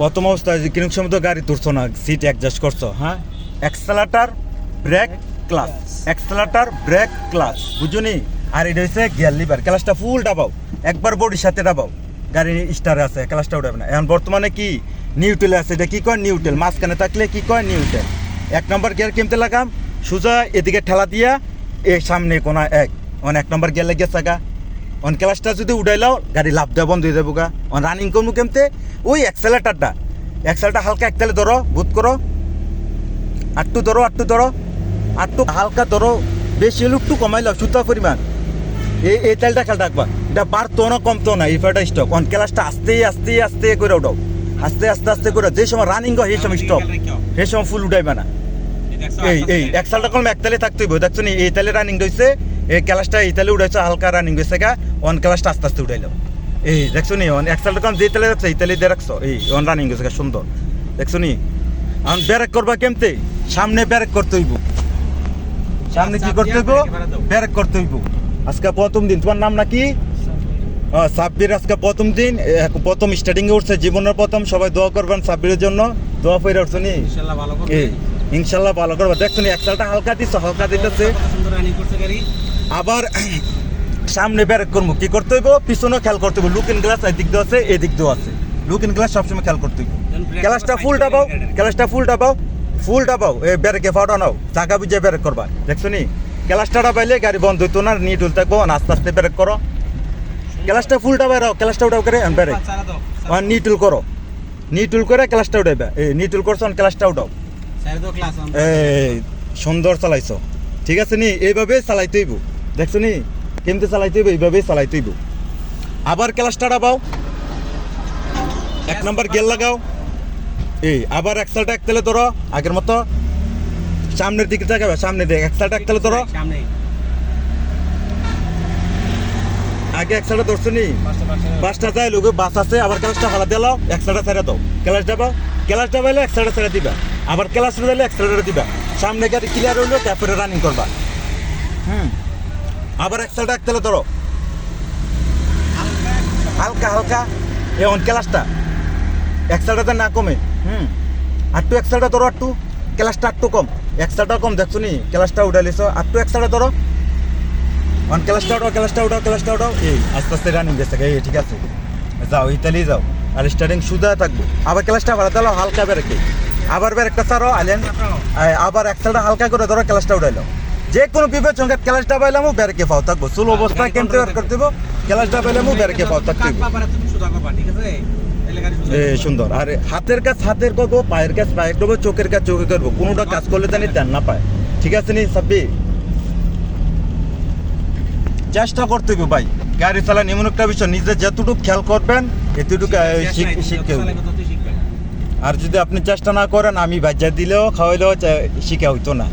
প্রথম অবস্থায় যে কীরকম সময় তো গাড়ি তুলছো না সিট অ্যাডজাস্ট করছ হ্যাঁ? Accelerator brake clutch accelerator brake clutch বুঝুনি? আর এটা হচ্ছে গিয়ার লিভার ক্লাসটা ফুল ডাবাও একবার বডির সাথে ডাবাও গাড়ি স্টারে আছে ক্লাসটা উঠাবে না। এখন বর্তমানে কি নিউটেলে আছে? এটা কি কয়? নিউটেল মাঝখানে থাকলে কি কয়? নিউটেল এক নম্বর গিয়ার কিনতে লাগাম। সোজা এদিকে ঠেলা দিয়া, এ সামনে কোনা এক। অন এক নম্বর গিয়ার লেগে গা। অন ক্লাসটা যদি উঠাইলাও গাড়ি লাভ দেওয়া বন্ধ হয়ে যাব গা অন রানিং করব কেমতে? ওই এক্সেলেটারটা এক্সেলটা হালকা একতালে ধরো বুত করো। আটটু ধরো আটটু ধরো। আটটু হালকা ধরো বেশি হলে একটু কমাইলাও সুতা পরিমাণ। এই এই তেলটা খেয়াল রাখবা। এটা বাড়তো না কমতো না এই ফেটা স্টক অন ক্লাসটা আস্তে আস্তে আস্তে করে উঠাও। আস্তে আস্তে আস্তে করে যে সময় রানিং হয় সেই সময় স্টক সেই সময় ফুল উঠাইবে না। এই এই এক সালটা কলম এক তালে থাকতেই দেখছ নি এই তালে রানিং রয়েছে এই ক্লাসটা এই তালে উঠাইছো হালকা রানিং রয়েছে গা অন ক্লাসটা আস্তে আস্তে উঠাইলো এই দেখছ নি অন এক সালটা কলম যে তালে রাখছো এই তালে দিয়ে রাখছো। এই অন রানিং রয়েছে গা সুন্দর। দেখছ নি? এখন ব্যারেক করবা কেমতে? সামনে ব্যারেক করতে হইব। সামনে কি করতে হইব? ব্যারেক করতে হইব। আজকে প্রথম দিন তোমার নাম নাকি? সাব্বির। আজকে প্রথম দিন। প্রথম স্টার্টিং এ উঠছে জীবনের প্রথম সবাই দোয়া করবেন সাব্বিরের জন্য। দোয়া করে উঠছো নি? ইনশাআল্লাহ ভালো করবে। ইনশাল্লাহ ভালো করবা। দেখছ নি একসালটা হালকা দিছো হালকা দিতেছে। আবার সামনে ব্যারেক করব। কি করতে হইব? পিছনেও খেয়াল করতে হইব। লুকিং গ্লাস এদিক দিয়ে আছে এদিক দিয়েও আছে। লুকিং গ্লাস সবসময় খেয়াল করতে হইব। ক্লাসটা ফুল ডাবাও ক্লাসটা ফুল ডাবাও ফুল ডাবাও এ ব্যারেকে ফাটা নাও। চাকা বুঝে ব্যারেক করবা। দেখছ নি? ক্লাসটা ডাবাইলে গাড়ি বন্ধ হইতো না নিট উল থাকব আস্তে আস্তে ব্যারেক করো। ক্লাসটা ফুল ডাবাই রাও ক্লাসটা উঠাও করে ব্যারেক। চারা দাও আর নিটুল করো। নিটুল করে ক্লাসটা উঠাইবা। এই নিটুল করছ ক্লাসটা উঠাও। এই সুন্দর চালাইছো। ঠিক আছে নি? এইভাবে চালাইতে হইব। দেখছ নি কেমতে চালাইতে হইব? এইভাবেই চালাইতে হইব। আবার ক্লাসটা ডাবাও এক নম্বর গেল লাগাও। এই আবার একসালটা একতালে ধরো আগের মতো। সামনের দিকে তাকাবে সামনে দিকে একসালটা একতালে ধরো। সামনে। আগে একসালটা ধরছো নি বাসটা যাই লোক বাস আছে আবার ক্লাসটা ভাড়া দিলাও একসালটা ছেড়ে দাও। ক্লাস যাবা ক্লাস যাবাইলে একসালটা ছেড়ে দিবা। আবার ক্লাস দিলে একসালটা দিবা। সামনে গাড়ি ক্লিয়ার হইল তারপরে রানিং করবা। হুম। আবার একসালটা একতালে ধরো। হালকা হালকা। এখন ক্লাসটা। একসালটাতে না কমে। হুম। আটটু একসালটা ধরো আটটু। ক্লাসটা আটটু কম। একসালটা কম দেখছ নি? ক্লাসটা উঠাইলিছ আটটু একসালটা ধরো। অন ক্লাসটা উঠাও ক্লাসটা উঠাও ক্লাসটা উঠাও। এই আস্তে আস্তে রানিং গেছে। এই ঠিক আছে। যাও ইতালি যাও। আর স্টার্টিং সুদা থাকব। আবার ক্লাসটা ভাড়া দিলো হালকা বেরেকে আবার বেরেকটা ছাড়ো আলেন। আ- আবার একসালটা হালকা করে ধরো ক্লাসটা উঠাইলো যে কোনো বিপদ সঙ্গে ক্লাসটা পাইলামও বেরেকে পাও থাকব। চুল অবস্থা কেমতে বের করতে হইব ক্লাসটা পাইলামও বেরেকে পাও থাকতে পাপারা সুন্দর। আর হাতের কাজ হাতের করব পায়ের কাজ পায়ের করব চোখের কাজ চোখে করব। কোনোটা কাজ করলে জানি দেন না পায়। ঠিক আছে নি সাব্বি? চেষ্টা করতে হবে ভাই। গাড়ি চালান এমন একটা বিষয় নিজে যতটুকু খেয়াল করবেন এতটুকু শিখ- শিখতে হবে। আর যদি আপনি চেষ্টা না করেন আমি বাজ্যা দিলেও খাওয়াইলেও শিখা হইতো না।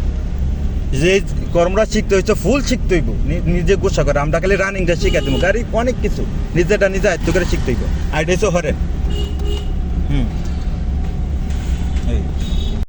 যে কর্মটা শিখতে হয়েছে ফুল শিখতে হইব। নিজে গোসা করে। আমরা খালি রানিংটা শিখাই দেবো গাড়ি অনেক কিছু। নিজেটা নিজে আয়ত্ত করে শিখতে হইব। আর এটা হচ্ছে হরেন। হুম।